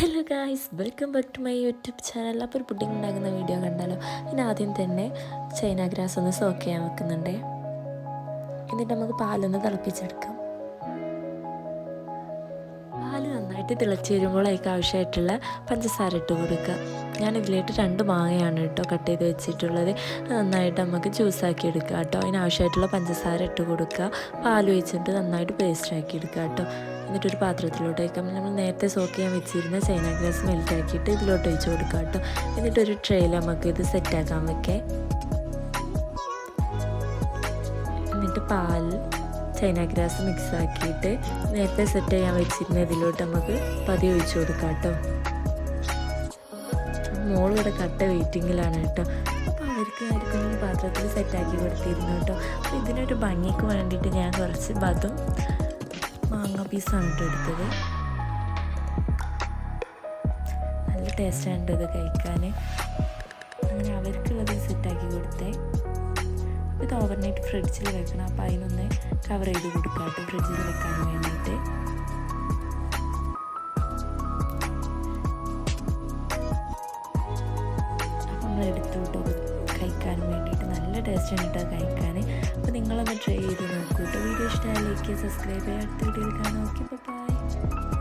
Hello guys welcome back to my YouTube channel അപ്പോൾ ഒരു pudding ഉണ്ടാക്കുന്ന വീഡിയോ കണ്ടാലോ? ഞാൻ ആദ്യം തന്നെ ചൈന ഗ്രാസ് ഒന്ന് സോക്ക് ചെയ്യാൻ വെക്കുന്നുണ്ടേ. എന്നിട്ട് നമുക്ക് പാലൊന്ന് തിളപ്പിച്ചെടുക്കാം. നന്നായിട്ട് തിളച്ച് വരുമ്പോൾ ആവശ്യമായിട്ടുള്ള പഞ്ചസാര ഇട്ട് കൊടുക്കുക. ഞാൻ ഇതിലേക്ക് രണ്ട് മാങ്ങയാണ് കേട്ടോ കട്ട് ചെയ്ത് വെച്ചിട്ടുള്ളത്. നന്നായിട്ട് നമുക്ക് ജ്യൂസാക്കി എടുക്കുക കേട്ടോ. അതിനാവശ്യമായിട്ടുള്ള പഞ്ചസാര ഇട്ട് കൊടുക്കുക. പാൽ ഒഴിച്ചിട്ട് നന്നായിട്ട് പേസ്റ്റ് ആക്കി എടുക്കുക കേട്ടോ. എന്നിട്ടൊരു പാത്രത്തിലോട്ടേക്ക് നമ്മൾ നേരത്തെ സോക്ക് ചെയ്യാൻ വെച്ചിരുന്ന ചൈന ഗ്ലാസ് മെൽറ്റാക്കിയിട്ട് ഇതിലോട്ട് ഒഴിച്ച് കൊടുക്കുക കേട്ടോ. എന്നിട്ടൊരു ട്രെയിൽ നമുക്ക് ഇത് സെറ്റാക്കാൻ വെക്കേ. എന്നിട്ട് പാൽ ചൈന ഗ്രാസ് മിക്സ് ആക്കിയിട്ട് നേരത്തെ സെറ്റ് ചെയ്യാൻ വെച്ചിരുന്ന ഇതിലോട്ട് നമുക്ക് പതി ഒഴിച്ചു കൊടുക്കാം കേട്ടോ. ഇവിടെ കട്ട വെയിറ്റിങ്ങിലാണ് കേട്ടോ. അപ്പോൾ അവർക്ക് ആയിരിക്കും പാത്രത്തിൽ സെറ്റാക്കി കൊടുത്തിരുന്നു കേട്ടോ. അപ്പോൾ ഇതിനൊരു ഭംഗിക്ക് വേണ്ടിയിട്ട് ഞാൻ കുറച്ച് ബതും മാങ്ങ പീസാണ് കേട്ടോ എടുത്തത്. നല്ല ടേസ്റ്റാണ് ഇത് കഴിക്കാൻ ഇത് ഓവർനൈറ്റ് ഫ്രിഡ്ജിൽ വെക്കണം. അപ്പോൾ അതിനൊന്ന് കവർ ചെയ്ത് കൊടുക്കാം ഫ്രിഡ്ജിൽ വെക്കാൻ വേണ്ടിയിട്ട് അപ്പം നമ്മൾ എടുത്തോട്ടോ കഴിക്കാൻ വേണ്ടിയിട്ട് നല്ല ടേസ്റ്റാണ് കേട്ടോ കഴിക്കാൻ അപ്പോൾ നിങ്ങളൊന്ന് ട്രൈ ചെയ്ത് നോക്കൂ കേട്ടോ വീഡിയോ ഇഷ്ടമായി ലൈക്ക് സബ്സ്ക്രൈബ് ചെയ്യുക അടുത്ത വീഡിയോയിൽ കാണാം. Okay bye